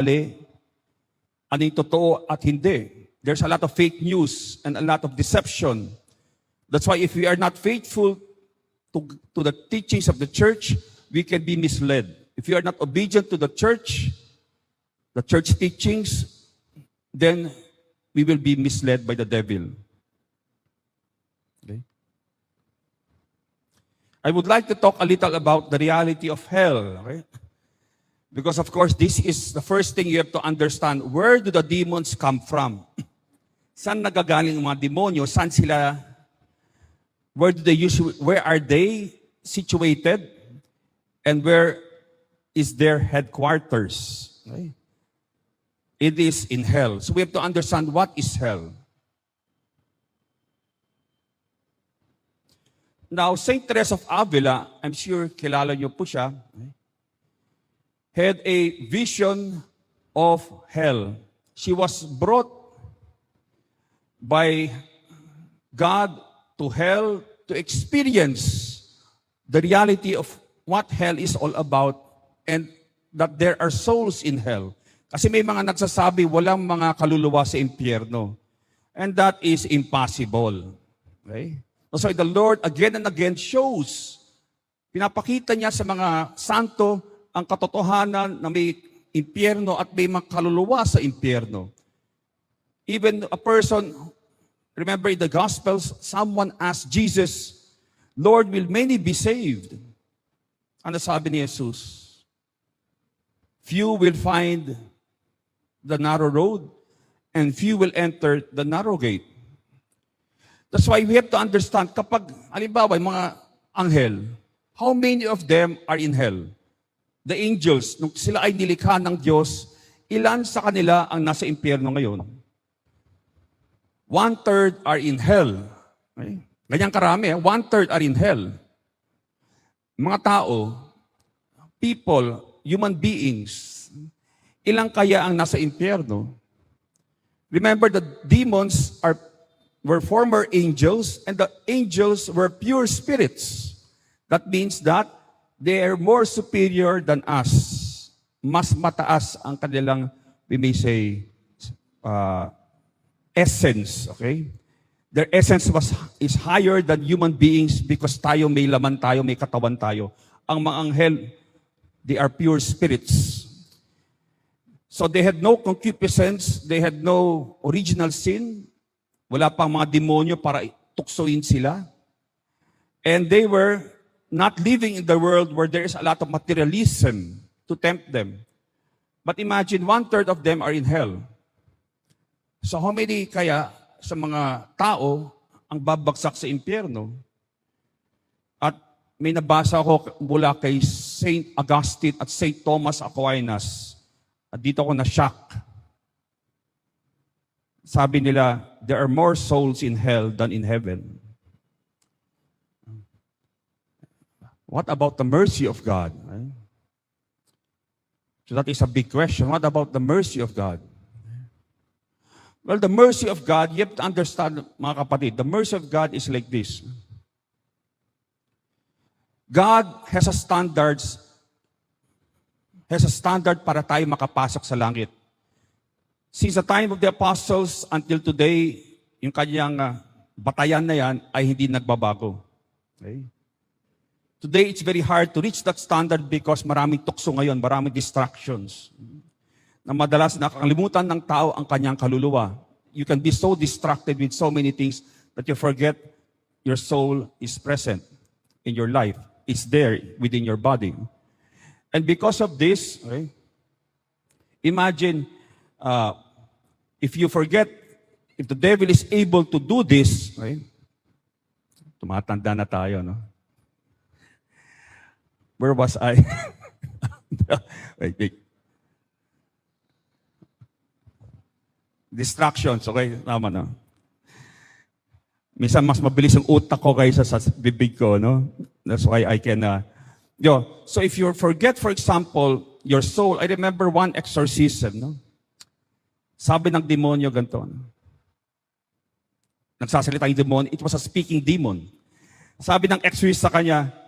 mali, ano yung totoo at hindi. There's a lot of fake news and a lot of deception. That's why if we are not faithful to, to the teachings of the church, we can be misled. If we are not obedient to the church, the church teachings, then we will be misled by the devil. Okay? I would like to talk a little about the reality of hell. Okay? Because of course, this is the first thing you have to understand. Where do the demons come from? Saan nagagaling ang mga demonyo? Saan sila, where do they usually, where are they situated? And where is their headquarters? Okay? It is in hell. So we have to understand what is hell. Now, St. Teresa of Avila, I'm sure kilala niyo po siya, had a vision of hell. She was brought by God to hell to experience the reality of what hell is all about and that there are souls in hell. Kasi may mga nagsasabi walang mga kaluluwa sa impyerno. And that is impossible. Okay? So the Lord again and again shows, pinapakita niya sa mga santo ang katotohanan na may impyerno at may mga kaluluwa sa impyerno. Even a person, remember in the Gospels, someone asked Jesus, Lord, will many be saved? Ano sabi ni Jesus? Few will find the narrow road and few will enter the narrow gate. That's why we have to understand, kapag, halimbawa, yung mga anghel, how many of them are in hell? The angels, nung sila ay nilikha ng Diyos, ilan sa kanila ang nasa impyerno ngayon? One-third are in hell. Okay? Ganyan karami, eh. one-third are in hell. Mga tao, people, human beings, ilang kaya ang nasa impyerno? Remember, the demons are were former angels, and the angels were pure spirits. That means that they are more superior than us. Mas mataas ang kanilang, we may say, uh, essence, okay? Their essence was, is higher than human beings because tayo may laman tayo, may katawan tayo. Ang mga anghel, they are pure spirits. So they had no concupiscence, they had no original sin, wala pang mga demonyo para tuksoin sila. And they were not living in the world where there is a lot of materialism to tempt them. But imagine one-third of them are in hell. So how many kaya sa mga tao ang babagsak sa impyerno? At may nabasa ko mula kay Saint Augustine at Saint Thomas Aquinas. At dito ako na-shock. Sabi nila, there are more souls in hell than in heaven. What about the mercy of God? So that is a big question. What about the mercy of God? Well, the mercy of God, you have to understand, mga kapatid, the mercy of God is like this. God has a standards, has a standard para tayo makapasok sa langit. Since the time of the apostles until today, yung kanyang ah, batayan na yan ay hindi nagbabago. Okay? Today, it's very hard to reach that standard because maraming tukso ngayon, maraming distractions. Na madalas nakakalimutan ng tao ang kanyang kaluluwa. You can be so distracted with so many things that you forget your soul is present in your life. It's there within your body. And because of this, okay, imagine uh, if you forget, if the devil is able to do this, okay, tumatanda na tayo, no? Where was I? wait, wait. Distractions, okay? Tama na. Minsan mas mabilis ang utak ko kaysa sa bibig ko, no? That's why I can, uh, yo, so if you forget, for example, your soul, I remember one exorcism, no? Sabi ng demonyo ganito? Nagsasalita yung demonyo, it was a speaking demon. Sabi ng exorcist sa kanya,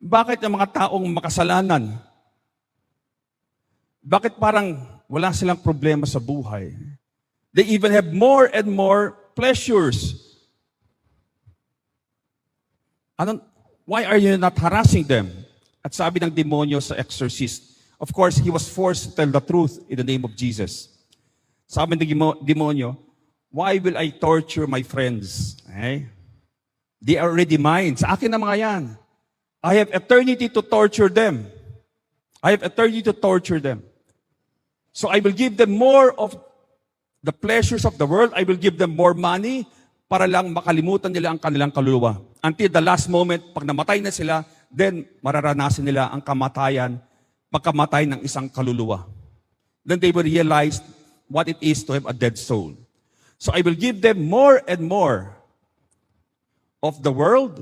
bakit ang mga taong makasalanan? Bakit parang wala silang problema sa buhay. They even have more and more pleasures. Ano, why are you not harassing them? At sabi ng demonyo sa exorcist, of course, he was forced to tell the truth in the name of Jesus. Sabi ng demo- demonyo, why will I torture my friends? Okay? They are already mine. Sa akin na mga yan. I have eternity to torture them. I have eternity to torture them. So I will give them more of the pleasures of the world. I will give them more money para lang makalimutan nila ang kanilang kaluluwa. Until the last moment, pag namatay na sila, then mararanasan nila ang kamatayan, pagkamatay ng isang kaluluwa. Then they will realize what it is to have a dead soul. So I will give them more and more of the world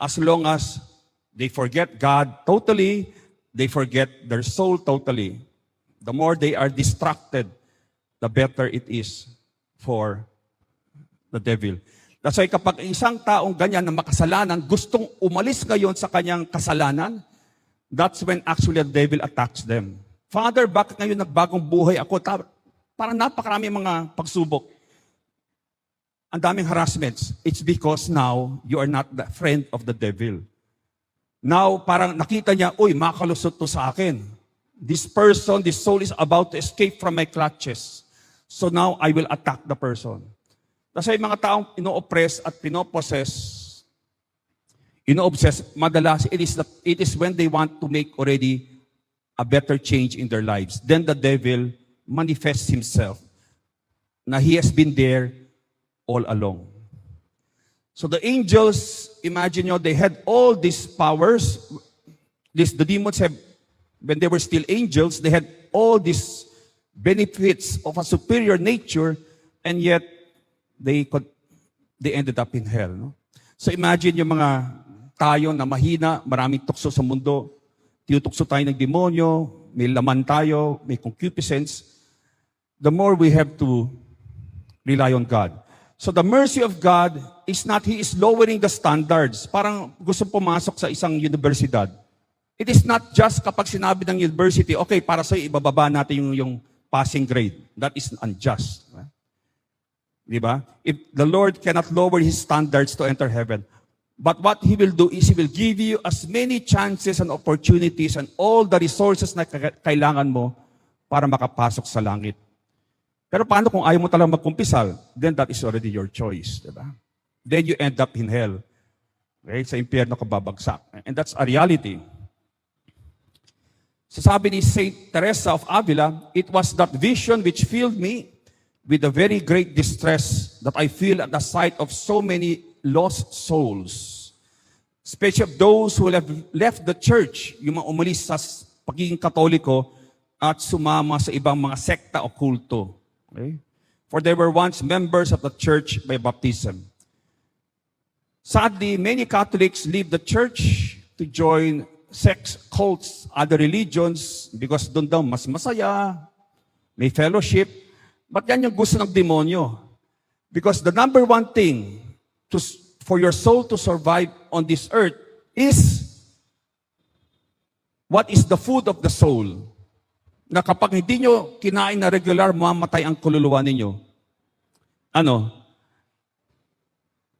as long as they forget God totally, they forget their soul totally. The more they are distracted, the better it is for the devil. That's why kapag isang taong ganyan na makasalanan, gustong umalis ngayon sa kanyang kasalanan, that's when actually the devil attacks them. Father, bakit ngayon nagbagong buhay ako? Parang napakarami mga pagsubok. Ang daming harassments. It's because now you are not the friend of the devil. Now, parang nakita niya, uy, makalusot to sa akin. This person, this soul is about to escape from my clutches. So now, I will attack the person. Kasi yung mga taong ino-oppress at pinoposes, ino-obsess, madalas, it is, the, it is when they want to make already a better change in their lives. Then the devil manifests himself na he has been there all along. So the angels, imagine nyo, they had all these powers. This, the demons have, when they were still angels, they had all these benefits of a superior nature, and yet they could, they ended up in hell. No? So imagine yung mga tayo na mahina, maraming tukso sa mundo, tinutukso tayo ng demonyo, may laman tayo, may concupiscence, the more we have to rely on God. So the mercy of God is not He is lowering the standards. Parang gusto pumasok sa isang universidad. It is not just kapag sinabi ng university, okay, para sa ibababa natin yung, yung passing grade. That is unjust. Di ba? If the Lord cannot lower His standards to enter heaven, but what He will do is He will give you as many chances and opportunities and all the resources na kailangan mo para makapasok sa langit. Pero paano kung ayaw mo talagang magkumpisal? Then that is already your choice, di ba? Then you end up in hell. Okay? Sa impyerno ka babagsak. And that's a reality. So sabi ni Saint Teresa of Avila, it was that vision which filled me with a very great distress that I feel at the sight of so many lost souls. Especially of those who have left the church, yung mga umalis sa pagiging katoliko at sumama sa ibang mga sekta o kulto. Okay? For they were once members of the church by baptism. Sadly, many Catholics leave the church to join sex cults, other religions, because doon daw mas masaya, may fellowship. But yan yung gusto ng demonyo. Because the number one thing to, for your soul to survive on this earth is what is the food of the soul. Na kapag hindi nyo kinain na regular, mamatay ang kululuwa ninyo. Ano?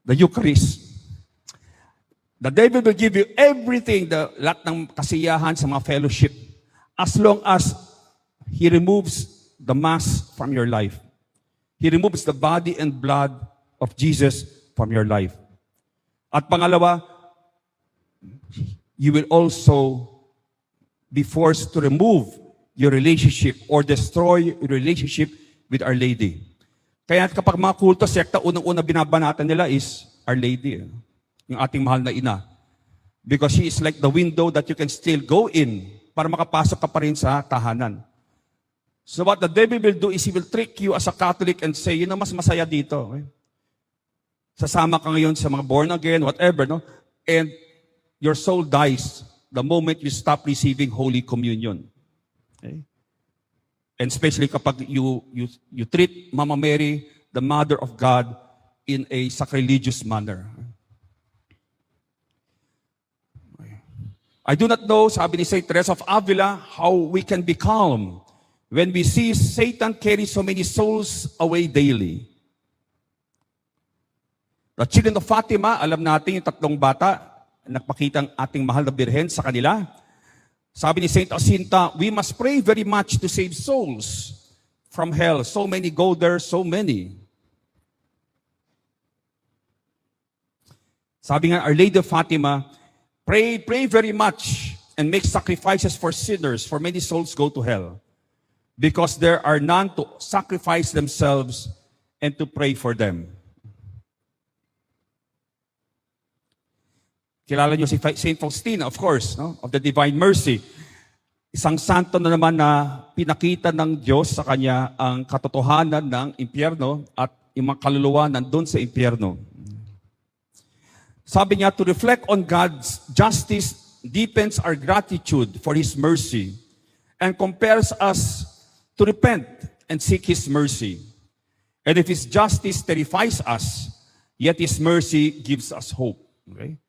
The Eucharist. The devil will give you everything, the lahat ng kasiyahan sa mga fellowship, as long as he removes the mass from your life. He removes the body and blood of Jesus from your life. At pangalawa, you will also be forced to remove your relationship or destroy your relationship with Our Lady. Kaya kapag mga kulto, sekta, unang-una binabanatan nila is Our Lady. eh. Yung ating mahal na ina. Because she is like the window that you can still go in para makapasok ka pa rin sa tahanan. So what the devil will do is he will trick you as a Catholic and say, yun ang mas masaya dito. Okay? Sasama ka ngayon sa mga born again, whatever, no? And your soul dies the moment you stop receiving Holy Communion. Okay? And especially kapag you, you, you treat Mama Mary, the Mother of God, in a sacrilegious manner. I do not know, sabi ni St. Teresa of Avila, how we can be calm when we see Satan carry so many souls away daily. The children of Fatima, alam natin yung tatlong bata, nagpakita ang ating mahal na birhen sa kanila. Sabi ni Saint Jacinta, we must pray very much to save souls from hell. So many go there, so many. Sabi nga, Our Lady of Fatima, pray, pray very much and make sacrifices for sinners, for many souls go to hell. Because there are none to sacrifice themselves and to pray for them. Kilala niyo si Saint Faustina, of course, no? of the Divine Mercy. Isang santo na naman na pinakita ng Diyos sa kanya ang katotohanan ng impyerno at yung mga kaluluwa nandun sa impyerno. Sabi niya, to reflect on God's justice deepens our gratitude for His mercy and compares us to repent and seek His mercy. And if His justice terrifies us, yet His mercy gives us hope. Okay?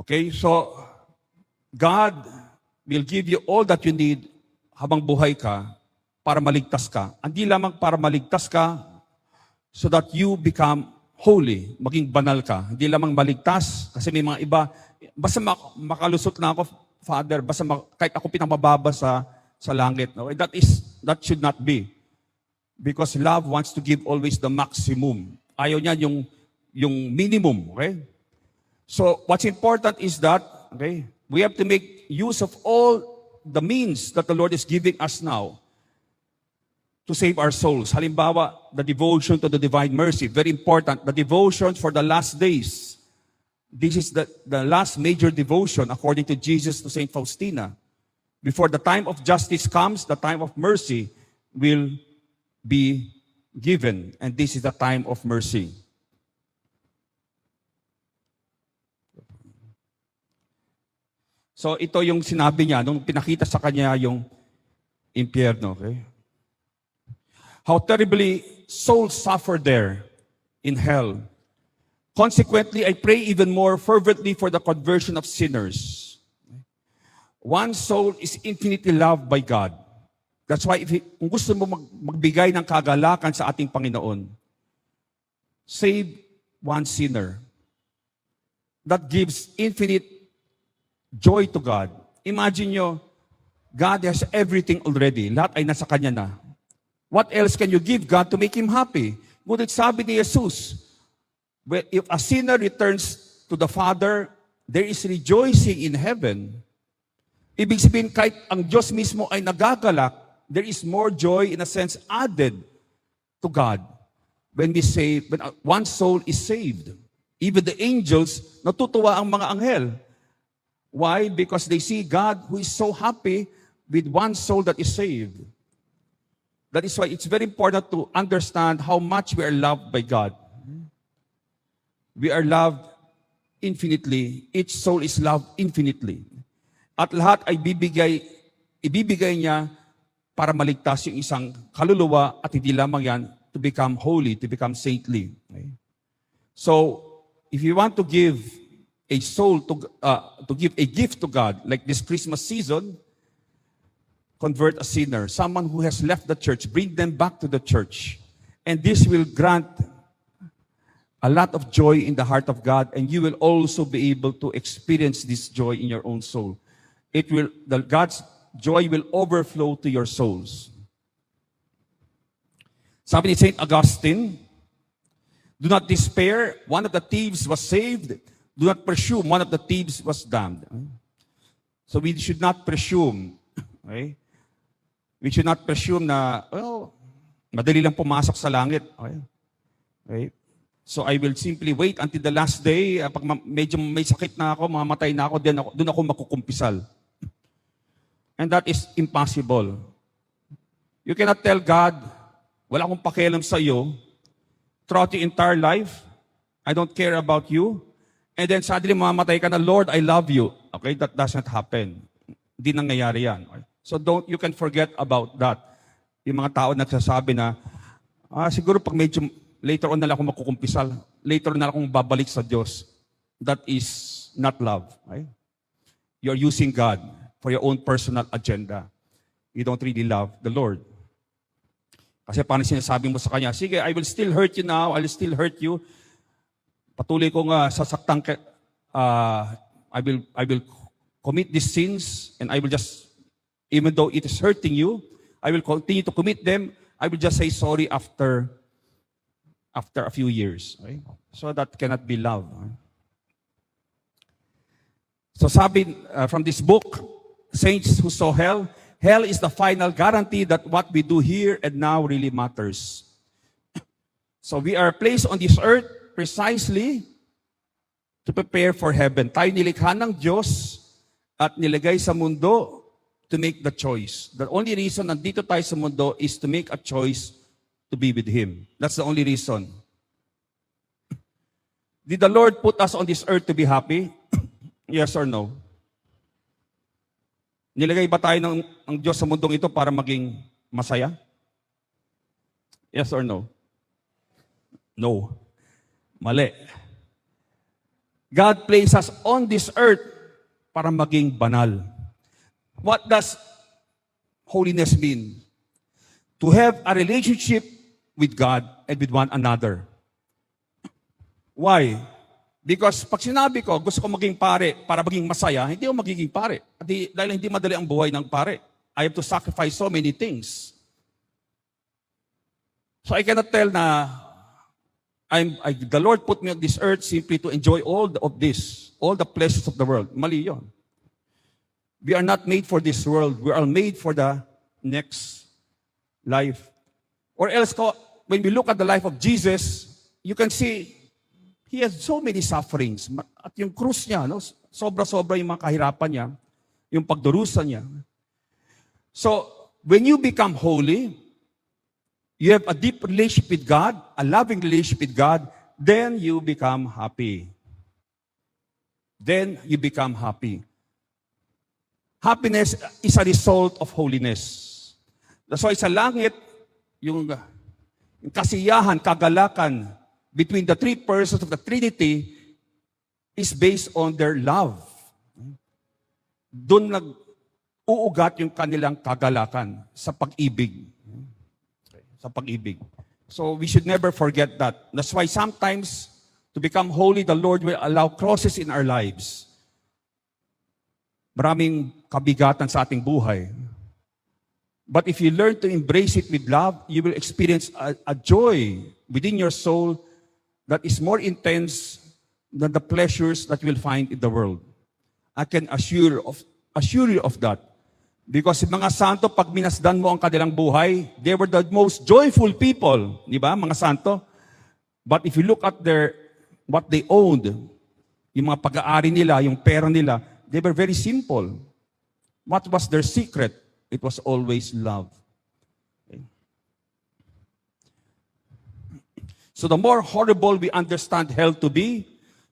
Okay, so God will give you all that you need habang buhay ka para maligtas ka. Hindi lamang para maligtas ka so that you become holy, maging banal ka. Hindi lamang maligtas kasi may mga iba, basta mak- makalusot na ako, Father, basta mak- kahit ako pinamababa sa, sa langit. No? That, is, that should not be. Because love wants to give always the maximum. Ayaw niya yung, yung minimum. Okay? So what's important is that, okay, we have to make use of all the means that the Lord is giving us now to save our souls. Halimbawa, the devotion to the divine mercy, very important. The devotion for the last days. This is the, the last major devotion according to Jesus to Saint Faustina. Before the time of justice comes, the time of mercy will be given. And this is the time of mercy. So ito yung sinabi niya nung pinakita sa kanya yung impyerno. Okay? How terribly souls suffer there in hell. Consequently, I pray even more fervently for the conversion of sinners. One soul is infinitely loved by God. That's why if kung gusto mo mag, magbigay ng kagalakan sa ating Panginoon, save one sinner. That gives infinite joy to God. Imagine nyo, God has everything already. Lahat ay nasa Kanya na. What else can you give God to make Him happy? Ngunit sabi ni Jesus, "Well, if a sinner returns to the Father, there is rejoicing in heaven. Ibig sabihin, kahit ang Diyos mismo ay nagagalak, there is more joy in a sense added to God when we say, when one soul is saved. Even the angels, natutuwa ang mga anghel. Why? Because they see God who is so happy with one soul that is saved. That is why it's very important to understand how much we are loved by God. We are loved infinitely. Each soul is loved infinitely. At lahat ay bibigay, ibibigay niya para maligtas yung isang kaluluwa at hindi lamang yan to become holy, to become saintly. Okay? So, if you want to give a soul to, uh, to give a gift to God, like this Christmas season, convert a sinner, someone who has left the church, bring them back to the church. And this will grant a lot of joy in the heart of God, and you will also be able to experience this joy in your own soul. It will, the God's joy will overflow to your souls. Sabi ni St. Augustine, Do not despair, one of the thieves was saved. Do not presume, one of the thieves was damned. So we should not presume. Okay? We should not presume na, well, madali lang pumasok sa langit. Okay? Okay? So I will simply wait until the last day. Ah, Pag medyo may sakit na ako, mamatay na ako, then ako, doon ako makukumpisal. And that is impossible. You cannot tell God, wala akong pakialam sa iyo, throughout your entire life, I don't care about you, and then suddenly mamamatay ka na, Lord, I love you. Okay, that doesn't happen. Hindi nangyayari yan. Okay? So don't, you can forget about that. Yung mga tao nagsasabi na, ah, siguro pag medyo later on na lang ako makukumpisal, later on na lang akong babalik sa Diyos. That is not love. Okay? You're using God for your own personal agenda. you don't really love the Lord. Kasi paano sinasabi mo sa kanya, sige, I will still hurt you now, I will still hurt you. Patuloy kong uh, sasaktan ka, uh, I will I will commit these sins and I will just even though it is hurting you, I will continue to commit them. I will just say sorry after after a few years. Okay? So that cannot be love. So sabi uh, from this book, Saints Who Saw Hell, hell is the final guarantee that what we do here and now really matters. So we are placed on this earth precisely to prepare for heaven. Tayo nilikha ng Diyos at nilagay sa mundo to make the choice. The only reason nandito tayo sa mundo is to make a choice to be with Him. That's the only reason. Did the Lord put us on this earth to be happy? yes or no? Nilagay ba tayo ng ang Diyos sa mundong ito para maging masaya? Yes or no? No. Mali. God placed us on this earth para maging banal. What does holiness mean? To have a relationship with God and with one another. Why? Because pag sinabi ko, gusto ko maging pare para maging masaya, hindi ako magiging pare. At di- dahil hindi madali ang buhay ng pare. I have to sacrifice so many things. So I cannot tell na I'm, I, the Lord put me on this earth simply to enjoy all the- of this, all the pleasures of the world. Mali yun. We are not made for this world. We are made for the next life. Or else, when we look at the life of Jesus, you can see He has so many sufferings. At yung krus niya, no, sobra-sobra yung mga kahirapan niya, yung pagdurusan niya. So, when you become holy, you have a deep relationship with God, a loving relationship with God, then you become happy. Then you become happy. Happiness is a result of holiness. That's why sa langit, yung, yung kasiyahan, kagalakan between the three persons of the Trinity is based on their love. Doon nag-uugat yung kanilang kagalakan sa pag-ibig. Sa pag-ibig. So we should never forget that. That's why sometimes to become holy, the Lord will allow crosses in our lives. Maraming kabigatan sa ating buhay. But if you learn to embrace it with love, you will experience a, a joy within your soul that is more intense than the pleasures that you will find in the world. I can assure of assure you of that. Because mga santo, pag minasdan mo ang kanilang buhay, they were the most joyful people. Di ba, mga santo? But if you look at their, what they owned, yung mga pag-aari nila, yung pera nila, they were very simple. What was their secret? It was always love. Okay. So the more horrible we understand hell to be,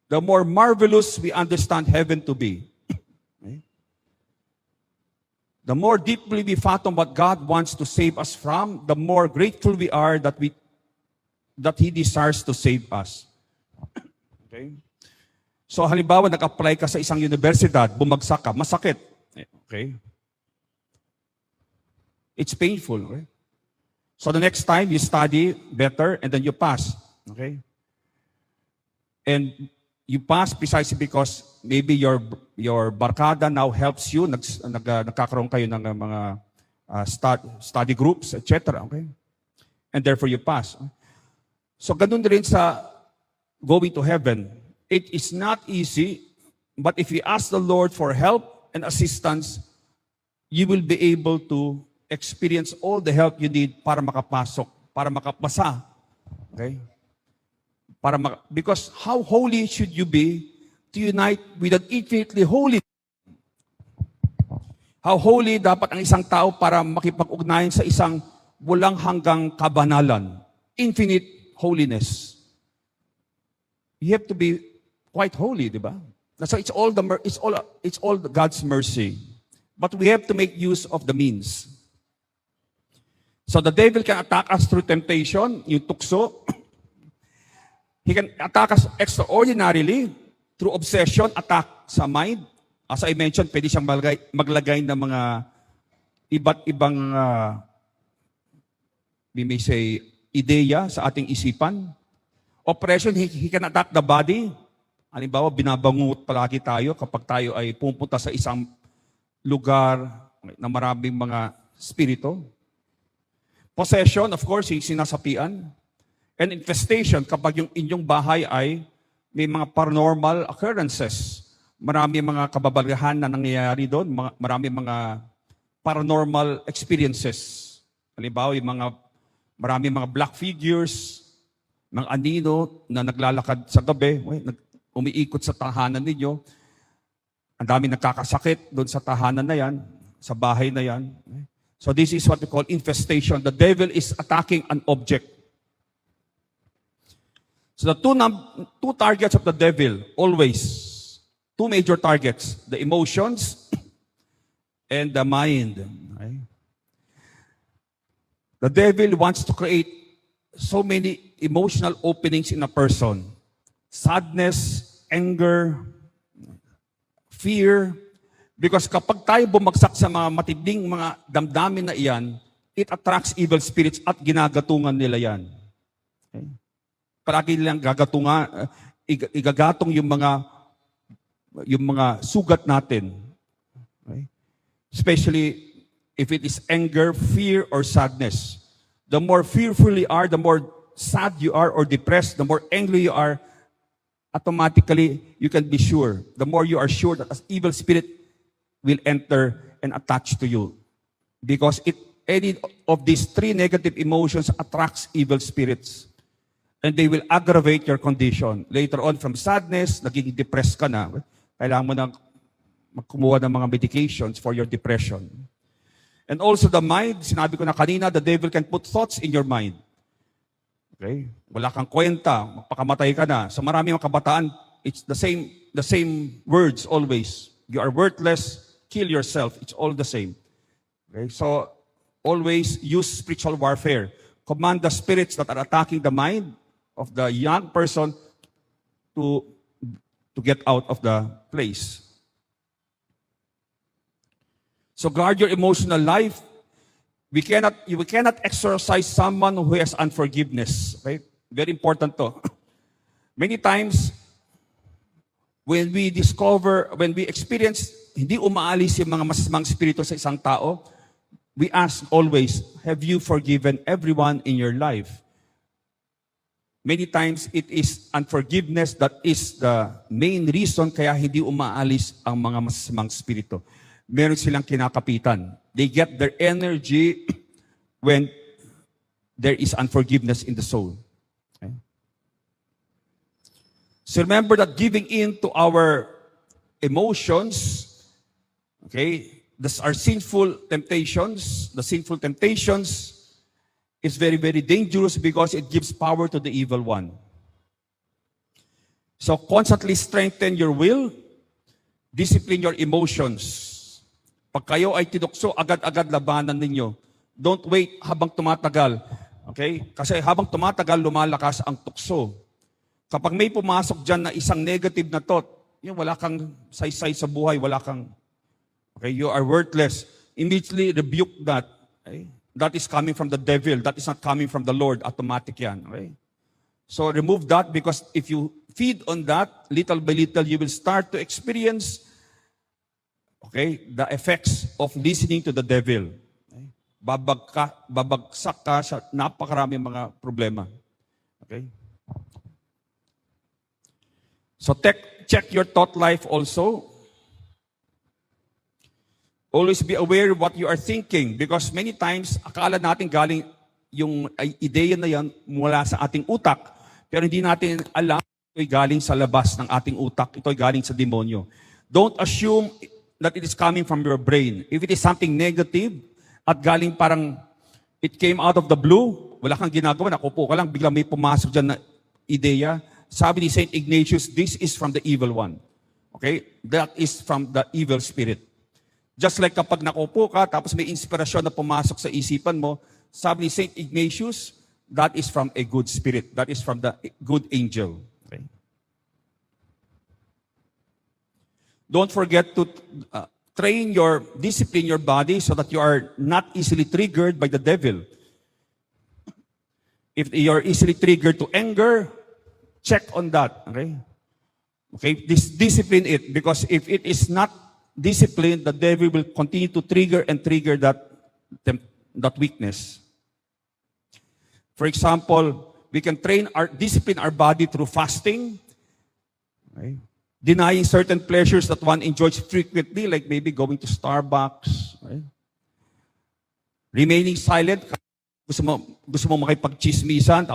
the more marvelous we understand heaven to be. Okay. The more deeply we fathom what God wants to save us from, the more grateful we are that we that He desires to save us. Okay? So halimbawa, nag-apply ka sa isang universidad, bumagsak ka, masakit. Okay? It's painful. Okay? So the next time, you study better and then you pass. Okay? And you pass precisely because maybe your your barkada now helps you, nag, nag, uh, nagkakaroon kayo ng uh, mga uh, stud, study groups, etc. Okay? And therefore you pass. So ganun rin sa going to heaven. It is not easy, but if you ask the Lord for help and assistance, you will be able to experience all the help you need para makapasok, para makapasa. Okay? Para maka- because how holy should you be to unite with an infinitely holy How holy dapat ang isang tao para makipag-ugnayan sa isang walang hanggang kabanalan. Infinite holiness. You have to be quite holy, di ba? Why it's all the it's all it's all God's mercy. But we have to make use of the means. So the devil can attack us through temptation, yung tukso. He can attack us extraordinarily through obsession, attack sa mind. As I mentioned, pwede siyang maglagay, maglagay ng mga iba't ibang, ah, we may say, ideya sa ating isipan. Oppression, he, he can attack the body. Halimbawa, binabangungot palagi tayo kapag tayo ay pupunta sa isang lugar na maraming mga spirito. Possession, of course, yung sinasapian. And infestation, kapag yung inyong bahay ay may mga paranormal occurrences. Marami mga kababalgahan na nangyayari doon, marami mga paranormal experiences. Halimbawa, yung mga marami mga black figures, mga anino na naglalakad sa gabi, nag, umiikot sa tahanan ninyo. Ang dami nagkakasakit doon sa tahanan na yan, sa bahay na yan. So this is what we call infestation. The devil is attacking an object. So the two, num- two targets of the devil, always, two major targets, the emotions and the mind. Okay? The devil wants to create so many emotional openings in a person. Sadness, anger, fear. Because kapag tayo bumagsak sa mga matinding mga damdamin na iyan, it attracts evil spirits at ginagatungan nila yan. Okay? Palagi nilang gagatunga, ig- igagatong yung mga yung mga sugat natin. Okay? Especially if it is anger, fear, or sadness. The more fearful you are, the more sad you are or depressed, the more angry you are, automatically you can be sure. The more you are sure that an evil spirit will enter and attach to you. Because it, any of these three negative emotions attracts evil spirits. And they will aggravate your condition. Later on, from sadness, naging depressed ka na, kailangan mo na magkumuha ng mga medications for your depression. And also the mind, sinabi ko na kanina, the devil can put thoughts in your mind. Okay? Wala kang kwenta, magpakamatay ka na. Sa marami mga kabataan, it's the same, the same words always. You are worthless, kill yourself. It's all the same. Okay? So, always use spiritual warfare. Command the spirits that are attacking the mind of the young person to, to get out of the place. So guard your emotional life. We cannot, we cannot exorcise someone who has unforgiveness. Okay? Very important to. Many times, when we discover, when we experience, hindi umaalis yung mga masamang spirito sa isang tao, we ask always, have you forgiven everyone in your life? Many times, it is unforgiveness that is the main reason kaya hindi umaalis ang mga masamang spirito. Meron silang kinakapitan. They get their energy when there is unforgiveness in the soul. Okay? So remember that giving in to our emotions, okay, this our sinful temptations, the sinful temptations is very, very dangerous because it gives power to the evil one. So constantly strengthen your will, discipline your emotions. Pag kayo ay tinukso, agad-agad labanan ninyo. Don't wait habang tumatagal. Okay? Kasi habang tumatagal, lumalakas ang tukso. Kapag may pumasok dyan na isang negative na thought, yun, wala kang saysay sa buhay, wala kang, okay, you are worthless. Immediately rebuke that. Okay? That is coming from the devil. That is not coming from the Lord. Automatic yan. Okay? So remove that because if you feed on that, little by little, you will start to experience okay, the effects of listening to the devil. Okay? Babag ka, babagsak ka sa napakaraming mga problema. Okay? So tech, check your thought life also. Always be aware what you are thinking because many times akala natin galing yung ideya na yan mula sa ating utak pero hindi natin alam ito'y galing sa labas ng ating utak, ito'y galing sa demonyo. Don't assume that it is coming from your brain. If it is something negative at galing parang it came out of the blue, wala kang ginagawa, nakupo ka lang, biglang may pumasok dyan na ideya. Sabi ni St. Ignatius, this is from the evil one. Okay? That is from the evil spirit. Just like kapag nakupo ka, tapos may inspirasyon na pumasok sa isipan mo, sabi ni St. Ignatius, that is from a good spirit. That is from the good angel. Okay? Don't forget to uh, train your, discipline your body so that you are not easily triggered by the devil. If you're easily triggered to anger, check on that. Okay? Okay, this discipline it because if it is not disciplined, the devil will continue to trigger and trigger that that weakness. For example, we can train our discipline our body through fasting, okay? Denying certain pleasures that one enjoys frequently, like maybe going to Starbucks, okay? remaining silent. Gusto mo, gusto mo makipagchismisan,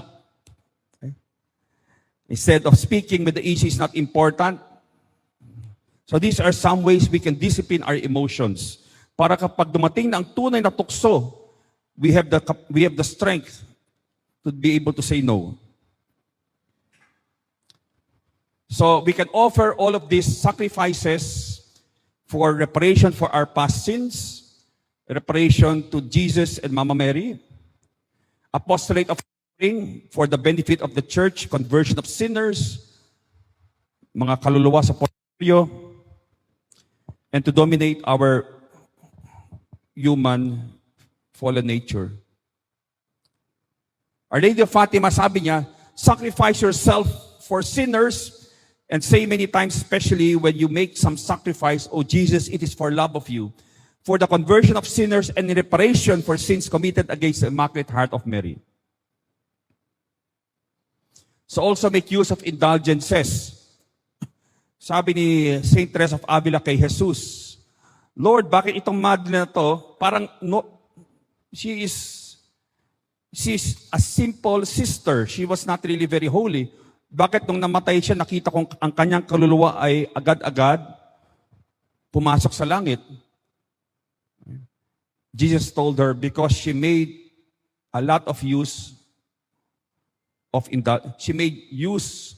Instead of speaking with the issue is not important. So these are some ways we can discipline our emotions. Para kapag dumating na ang tunay na tukso, we have the, we have the strength to be able to say no. So we can offer all of these sacrifices for reparation for our past sins, reparation to Jesus and Mama Mary, apostolate of suffering for the benefit of the church, conversion of sinners, mga kaluluwa sa portfolio, and to dominate our human fallen nature. Our Lady of Fatima, sabi niya, sacrifice yourself for sinners and say many times, especially when you make some sacrifice, oh Jesus, it is for love of you, for the conversion of sinners and in reparation for sins committed against the Immaculate Heart of Mary. So also make use of indulgences. Sabi ni Saint Teresa of Avila kay Jesus, Lord, bakit itong madre na to, parang no, she is she's a simple sister. She was not really very holy. Bakit nung namatay siya, nakita kong ang kanyang kaluluwa ay agad-agad pumasok sa langit? Jesus told her, because she made a lot of use of she made use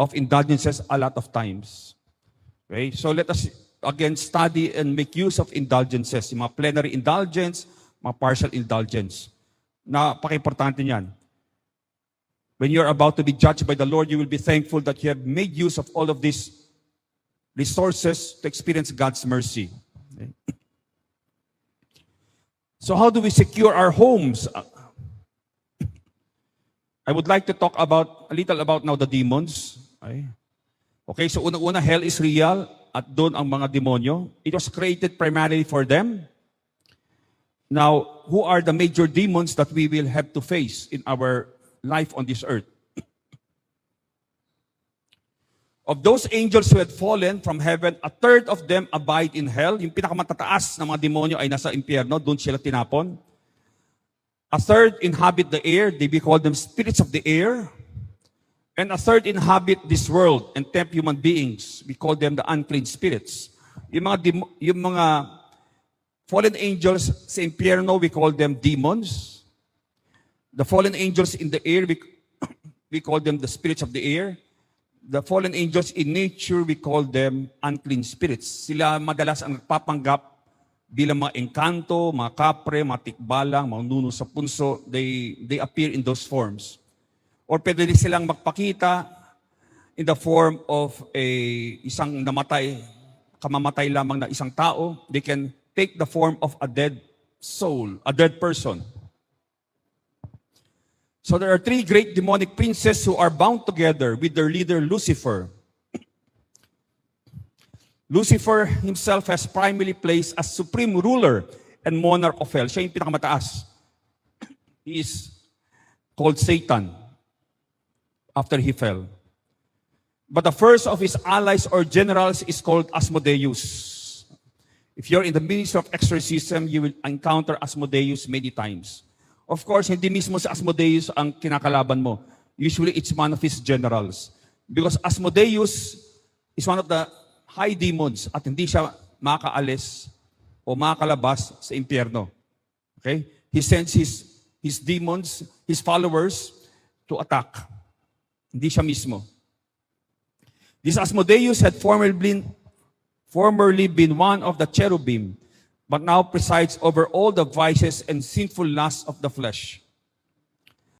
of indulgences a lot of times. Okay? So let us again study and make use of indulgences. Yung mga plenary indulgence, mga partial indulgence. Napaka-importante niyan. When you're about to be judged by the Lord, you will be thankful that you have made use of all of these resources to experience God's mercy. So how do we secure our homes? I would like to talk about a little about now the demons. Okay, okay so una-una, hell is real at doon ang mga demonyo. It was created primarily for them. Now, who are the major demons that we will have to face in our life on this earth? Of those angels who had fallen from heaven, a third of them abide in hell. Yung pinakamatataas na mga demonyo ay nasa impyerno, doon sila tinapon. A third inhabit the air, they be called them spirits of the air. And a third inhabit this world and tempt human beings. We call them the unclean spirits. Yung mga, yung mga fallen angels sa impyerno, we call them demons. The fallen angels in the air, we, we call them the spirits of the air. The fallen angels in nature, we call them unclean spirits. Sila madalas ang nagpapanggap bilang mga engkanto, mga kapre, mga tikbalang, mga nuno sa punso. They, they appear in those forms. Or pwede din silang magpakita in the form of a isang namatay, kamamatay lamang na isang tao. They can take the form of a dead soul, a dead person. So there are three great demonic princes who are bound together with their leader Lucifer. Lucifer himself has primarily placed as supreme ruler and monarch of hell. Siya yung pinakamataas. He is called Satan after he fell. But the first of his allies or generals is called Asmodeus. If you're in the ministry of exorcism, you will encounter Asmodeus many times. Of course, hindi mismo si Asmodeus ang kinakalaban mo. Usually, it's one of his generals. Because Asmodeus is one of the high demons at hindi siya makaalis o makakalabas sa impyerno. Okay? He sends his, his demons, his followers, to attack. Hindi siya mismo. This Asmodeus had formerly been, formerly been one of the cherubim, but now presides over all the vices and sinful lusts of the flesh.